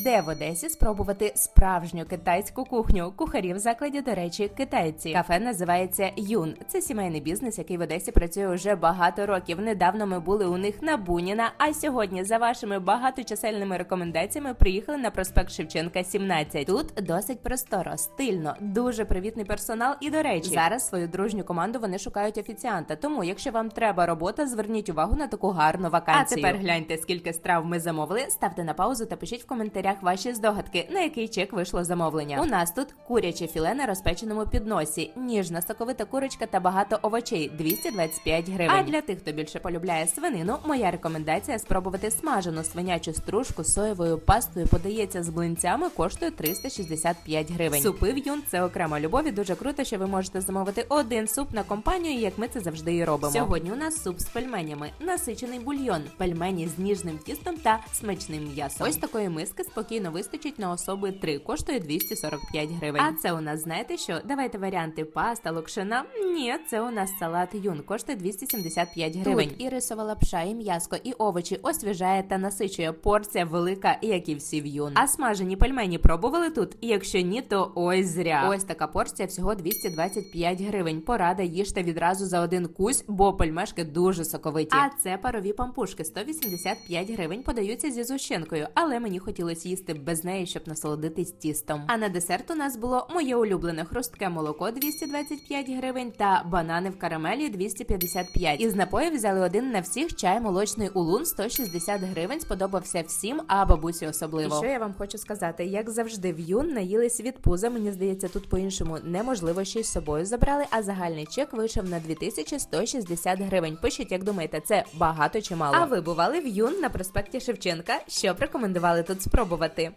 Де в Одесі спробувати справжню китайську кухню? Кухарі в закладі, до речі, китайці. Кафе називається Юн. Це сімейний бізнес, який в Одесі працює уже багато років. Недавно ми були у них на Буніна. А сьогодні, за вашими багаточисельними рекомендаціями, приїхали на проспект Шевченка 17. Тут досить просторо, стильно, дуже привітний персонал. І до речі, зараз свою дружню команду вони шукають офіціанта. Тому, якщо вам треба робота, зверніть увагу на таку гарну вакансію. А тепер гляньте, скільки страв ми замовили. Ставте на паузу та пишіть в коментарях ваші здогадки, на який чек вийшло замовлення. У нас тут куряче філе на розпеченому підносі, ніжна соковита курочка та багато овочей 225 гривень. А для тих, хто більше полюбляє свинину, моя рекомендація спробувати смажену свинячу стружку з соєвою пастою. Подається з блинцями, коштує 365 гривень. Супи в юн це окрема любов. і Дуже круто, що ви можете замовити один суп на компанію, як ми це завжди і робимо. Сьогодні у нас суп з пельменями, насичений бульйон, пельмені з ніжним тістом та смачним м'ясом. Ось такої миски спокійно вистачить на особи 3, коштує 245 гривень. А це у нас знаєте що? Давайте варіанти паста, локшина. Ні, це у нас салат юн, коштує 275 гривень. Тут і рисова лапша, і м'яско, і овочі освіжає та насичує. Порція велика, як і всі в юн. А смажені пельмені пробували тут? Якщо ні, то ось зря. Ось така порція всього 225 гривень. Порада їжте відразу за один кусь, бо пельмешки дуже соковиті. А це парові пампушки 185 гривень подаються зі зущенкою, але мені хотілося їсти без неї, щоб насолодитись тістом. А на десерт у нас було моє улюблене хрустке молоко 225 гривень та банани в карамелі 255. Із напоїв взяли один на всіх чай молочний улун 160 гривень. Сподобався всім, а бабусі особливо. І що я вам хочу сказати, як завжди, в юн наїлись від пуза. Мені здається, тут по-іншому неможливо ще й з собою забрали. А загальний чек вийшов на 2160 гривень. Пишіть, як думаєте, це багато чи мало? А ви бували в юн на проспекті Шевченка? Що б рекомендували тут спробувати?